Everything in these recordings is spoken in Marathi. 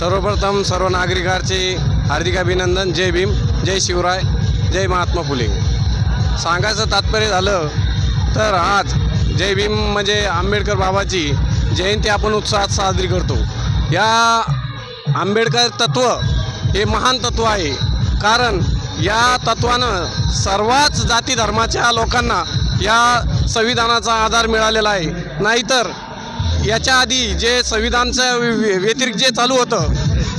सर्वप्रथम सर्व नागरिकांचे हार्दिक अभिनंदन. जय भीम जय शिवराय जय महात्मा फुले. सांगायचं तात्पर्य झालं तर आज जय भीम म्हणजे आंबेडकर बाबाची जयंती आपण उत्साहात साजरी करतो. या आंबेडकर तत्त्व हे महान तत्त्व आहे. कारण या तत्त्वानं सर्वच जाती धर्माच्या लोकांना या संविधानाचा आधार मिळालेला आहे. नाहीतर याच्या आधी जे संविधानचं व्य- व्य- व्यतिरिक्त जे चालू होतं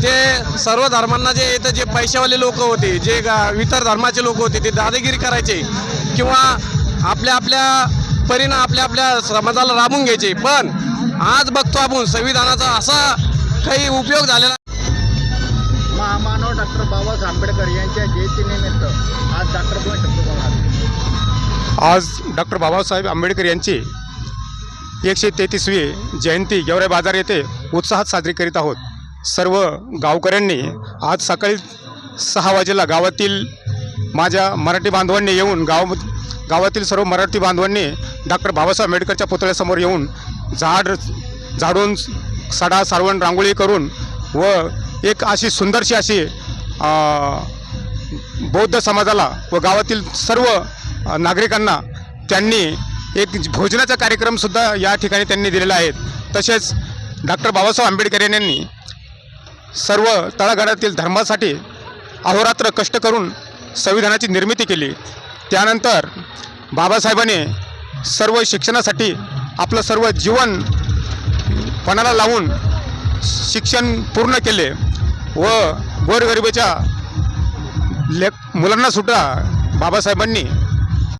ते सर्व धर्मांना जे येतं जे पैशावाले लोक होते जे गा इतर धर्माचे लोक होते ते दादागिरी करायचे किंवा आपल्या आपल्या परीनं आपल्या आपल्या समाजाला राबून घ्यायचे. पण आज बघतो आपण संविधानाचा असा काही उपयोग झालेला महामानव डॉक्टर बाबासाहेब आंबेडकर यांच्या जयंतीनिमित्त आज डॉक्टर आज डॉक्टर बाबासाहेब आंबेडकर यांची एकशे तेहतीसवी जयंती गेवराई बाजार येथे उत्साहात साजरी करीत आहोत. सर्व गावकऱ्यांनी आज सकाळी सहा वाजेला गावातील माझ्या मराठी बांधवांनी येऊन गाव गावातील सर्व मराठी बांधवांनी डॉक्टर बाबासाहेब आंबेडकरच्या पुतळ्यासमोर येऊन झाड झाडून सडा सारवण रांगोळी करून व एक अशी सुंदरशी अशी बौद्ध समाजाला व गावातील सर्व नागरिकांना त्यांनी एक भोजनाचा कार्यक्रमसुद्धा या ठिकाणी त्यांनी दिलेला आहे. तसेच डॉक्टर बाबासाहेब आंबेडकर यांनी सर्व तळागाळातील धर्मासाठी अहोरात्र कष्ट करून संविधानाची निर्मिती केली. त्यानंतर बाबासाहेबांनी सर्व शिक्षणासाठी आपलं सर्व जीवन पणाला लावून शिक्षण पूर्ण केले व गोरगरिबीच्या ले मुलांनासुद्धा बाबासाहेबांनी